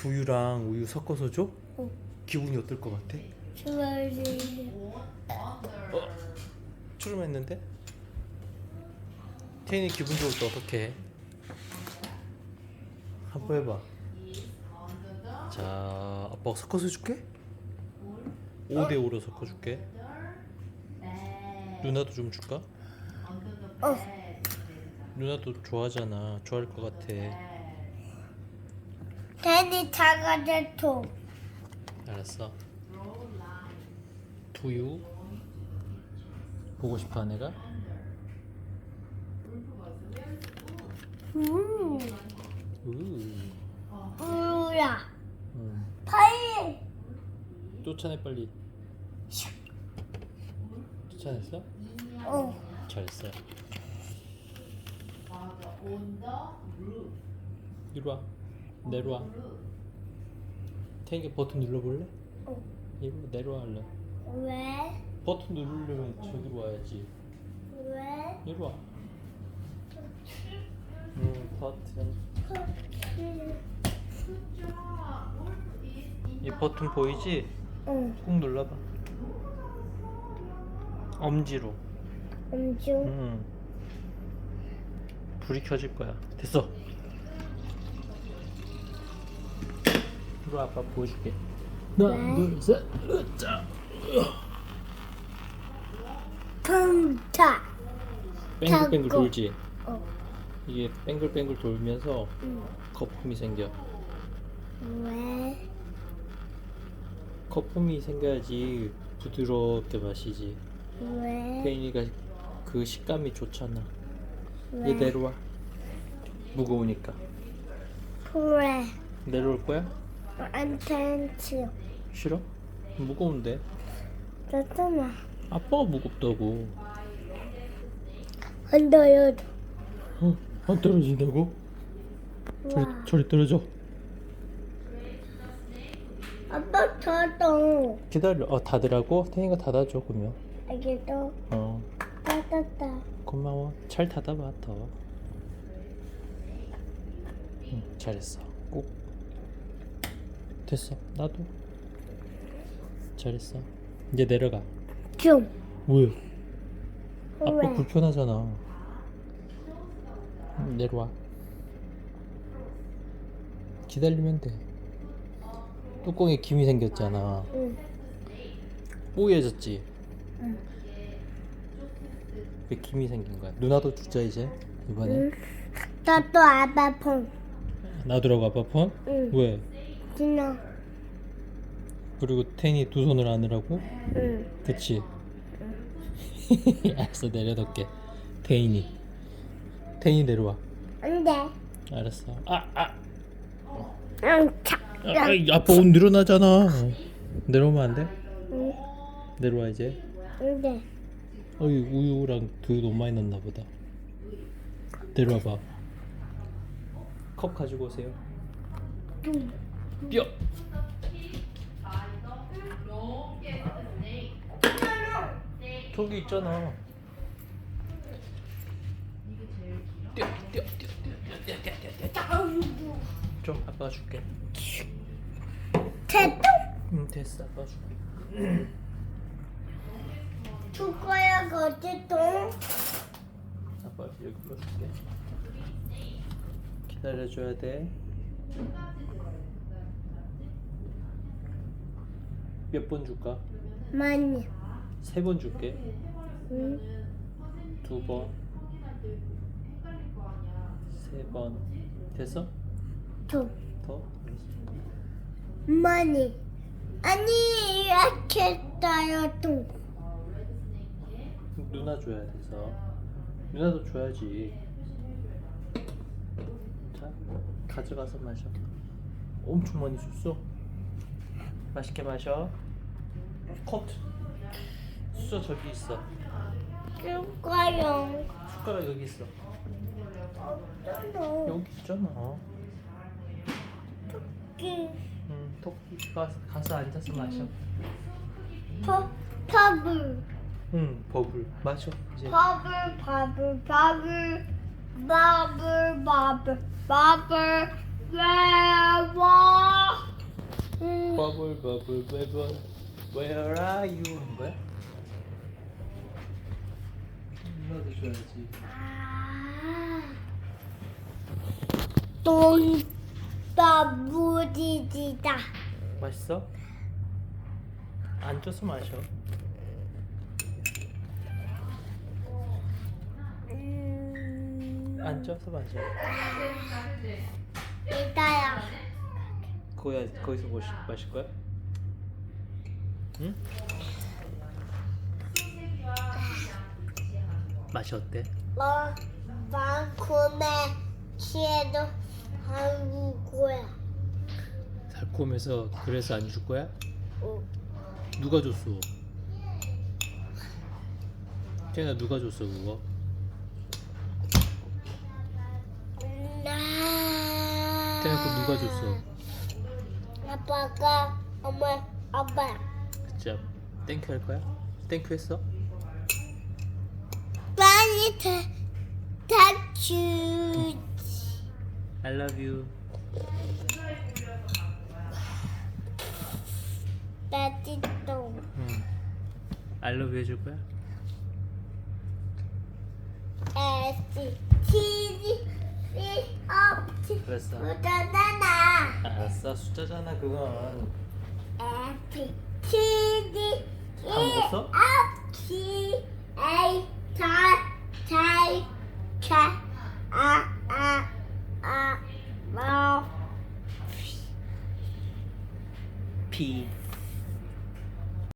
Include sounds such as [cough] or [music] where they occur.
두유랑 우유 섞어서 줘? 응. 기분이 어떨 것 같아? 좋아해. 어? 추름했는데? 태인이 기분 좋을 때 어떻게 해? 한번 해봐 자 아빠가 섞어서 줄게 5대 5로 섞어줄게 누나도 좀 줄까? 어. 누나도 좋아하잖아 좋아할 것 같아 테디 작아졌어. 알았어 두유 보고 싶어 내가? 음. 우 우야. 음. 파이. 쫓아내 빨리 쫓아냈어? 어. 잘했어 이리 와 내려와 태인이 버튼 눌러볼래? 어. 이리 와 내려와 얼른 왜? 버튼 누르려면 저기로 와야지 왜? 이리 와 음, 버튼 이 버튼 보이지? 응. 꾹 눌러봐 엄지로 엄청. 음. 불이 켜질 거야. 됐어. 이거 아빠 보여줄게. 하나, 네. 둘, 셋, 자. 풍차. 뱅글뱅글. 돌지. 어. 이게 뱅글뱅글 돌면서 응. 거품이 생겨. 왜? 거품이 생겨야지 부드럽게 마시지. 왜? 페인이가 그 식감이 좋잖아. 왜? 얘 내려와. 무거우니까. 그래. 내려올 거야? 안 텐치. 싫어? 무거운데. 됐잖아. 아빠가 무겁다고. 안 둬요. 어? 안 떨어진다고? 저리, 와. 저리 떨어져. 아빠 저도. 기다려. 어, 닫으라고? 태인이가 닫아줘, 그러면. 알겠어. 어, 따따따. 고마워. 잘 닫아봐, 더. 응, 잘했어. 꼭. 됐어. 나도. 잘했어. 이제 내려가. 좀. 왜? 아빠 왜? 불편하잖아. 응, 내려와. 기다리면 돼. 뚜껑에 김이 생겼잖아. 응. 뽀얘졌지? 응. 왜 김이 생긴 거야? 누나도 주자 이제 이번에 응. 나도 아빠 폰. 놔두라고 아빠 폰? 응. 왜? 진아. 그리고 텐이 두 손을 안으라고? 응. 그치? [laughs] 알았어 내려놓게 테인이 테인이 내려와 안 돼. 알았어 아! 아! 응. 차. 아 아이, 아빠 옷 늘어나잖아 내려오면 안 돼? 응. 내려와 이제 안 돼. 어이 우유랑 두유 너무 많이 넣나 보다 내려와봐 컵 가지고 오세요 좀. 뛰어. 저기 있잖아. 뛰어, 뛰어, 뛰어, 뛰어, 뛰어, 뛰어, 뛰어, 뛰어. 좀 아빠 줄게. 됐다. 응, 됐어. 아빠 줄게. 줄 거야, 거짓돈. 아빠 여기 풀어줄게. 기다려줘야 돼. 몇 번 줄까? 많이. 세 번 줄게 응. 두 번, 세 번, 됐어? 좀. 더? 많이. 아니 이렇게 떠요 좀. 누나 줘야 돼서 누나도 줘야지. 자, 가져가서 마셔. 엄청 많이 줬어. 맛있게 마셔. 컵. 수저 저기 있어. 죽어요. 숟가락 여기 있어. 없잖아. 여기 있잖아. 토끼. 응, 토끼 가서, 가서 앉아서 마셔. 퍼 퍼블. 응, 버블 마셔 이제. 버블 버블 버블 버블 버블 버블 왜 와? 버블 버블 버블 Where are you 한 거야? 엄마도 줘야지 똥바무지지다. 맛있어? 안 쪄서 마셔 음, 안 쪄서 마셔 이따야. 거기, 거기서 뭐 시- 마실 거야? 응? 맛이 어때? 뭐 만큼의 취해도 한국 거야. 달콤해서 그래서 안 줄 거야? 어. 누가 줬어? 걔가 누가 줬어 그거? 나. 걔가 그거 누가 줬어? 아빠가 엄마 아빠 진짜 땡큐 할 거야? 땡큐 했어? 빨리 다 다주 I love you. 따지똥 응. I love you 해줄 거야? 에스 치즈 그랬어. 묻어다나 알았어. 숫자잖아 그건. 다 먹었어? 피